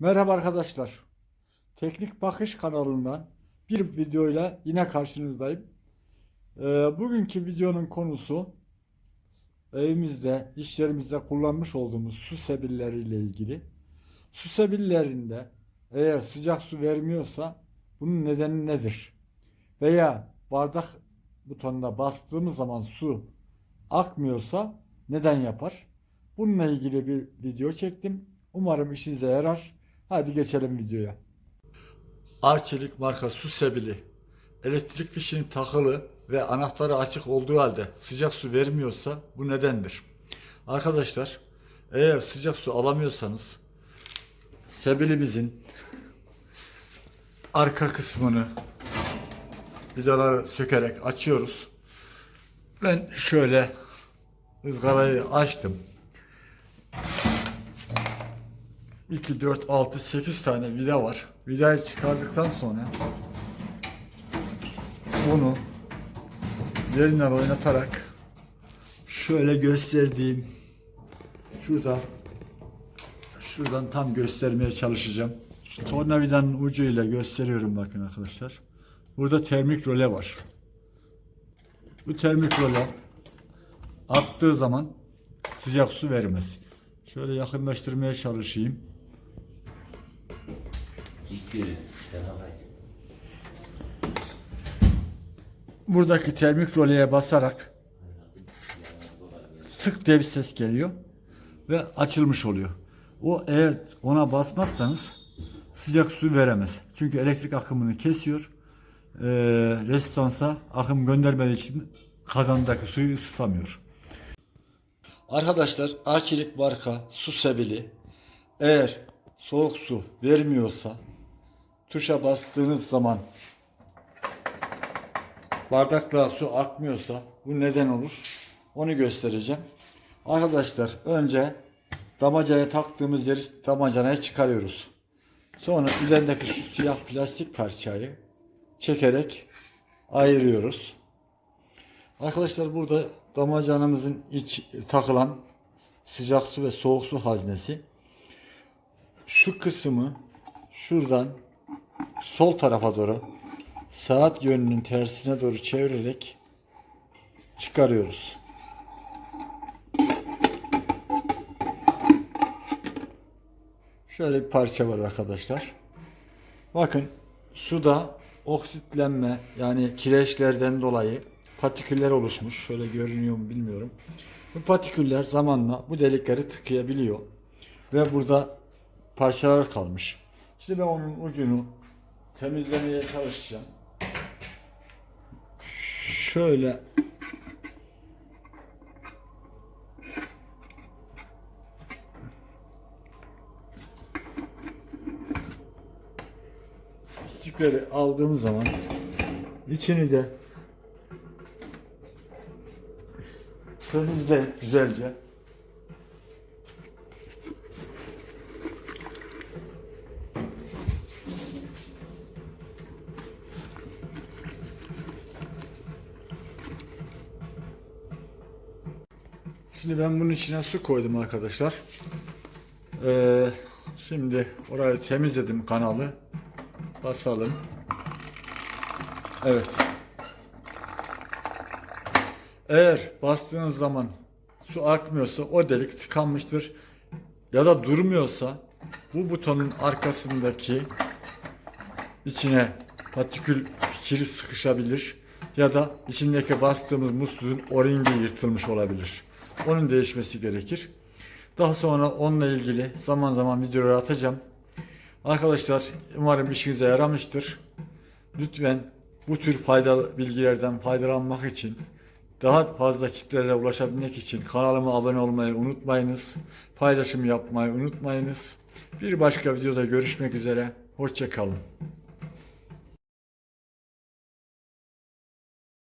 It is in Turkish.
Merhaba arkadaşlar. Teknik Bakış kanalından bir videoyla yine karşınızdayım. Ee, bugünkü videonun konusu evimizde, işlerimizde kullanmış olduğumuz su sebilleriyle ilgili. Su sebillerinde eğer sıcak su vermiyorsa bunun nedeni nedir? Veya bardak butonuna bastığımız zaman su akmıyorsa neden yapar? Bununla ilgili bir video çektim. Umarım işinize yarar. Hadi geçelim videoya. Arçelik marka su sebili. Elektrik fişinin takılı ve anahtarı açık olduğu halde sıcak su vermiyorsa bu nedendir? Arkadaşlar eğer sıcak su alamıyorsanız sebilimizin arka kısmını vidaları sökerek açıyoruz. Ben şöyle ızgarayı açtım. 2, 4, 6, 8 tane vida var. Vidayı çıkardıktan sonra bunu yerinden oynatarak şöyle gösterdiğim şurada şuradan tam göstermeye çalışacağım. Şu tornavidanın ucuyla gösteriyorum bakın arkadaşlar. Burada termik role var. Bu termik role attığı zaman sıcak su vermez. Şöyle yakınlaştırmaya çalışayım. İki. Buradaki termik roleye basarak tık diye bir ses geliyor ve açılmış oluyor. O eğer ona basmazsanız sıcak su veremez. Çünkü elektrik akımını kesiyor. Ee, rezistansa akım göndermediği için kazandaki suyu ısıtamıyor. Arkadaşlar Arçelik marka su sebili eğer soğuk su vermiyorsa tuşa bastığınız zaman bardakla su akmıyorsa bu neden olur? Onu göstereceğim. Arkadaşlar önce damacaya taktığımız yeri damacanaya çıkarıyoruz. Sonra üzerindeki şu siyah plastik parçayı çekerek ayırıyoruz. Arkadaşlar burada damacanamızın iç takılan sıcak su ve soğuk su haznesi. Şu kısmı şuradan sol tarafa doğru saat yönünün tersine doğru çevirerek çıkarıyoruz. Şöyle bir parça var arkadaşlar. Bakın suda oksitlenme yani kireçlerden dolayı patiküller oluşmuş. Şöyle görünüyor mu bilmiyorum. Bu patiküller zamanla bu delikleri tıkayabiliyor. Ve burada parçalar kalmış. Şimdi ben onun ucunu temizlemeye çalışacağım. Şöyle pislikleri aldığım zaman içini de temizle güzelce. Şimdi ben bunun içine su koydum arkadaşlar. Ee, şimdi orayı temizledim kanalı. Basalım. Evet. Eğer bastığınız zaman su akmıyorsa o delik tıkanmıştır. Ya da durmuyorsa bu butonun arkasındaki içine patikül fikri sıkışabilir ya da içindeki bastığımız musluğun o-ringi yırtılmış olabilir. Onun değişmesi gerekir. Daha sonra onunla ilgili zaman zaman videolar atacağım. Arkadaşlar umarım işinize yaramıştır. Lütfen bu tür faydalı bilgilerden faydalanmak için daha fazla kitlelere ulaşabilmek için kanalıma abone olmayı unutmayınız. Paylaşım yapmayı unutmayınız. Bir başka videoda görüşmek üzere. Hoşçakalın.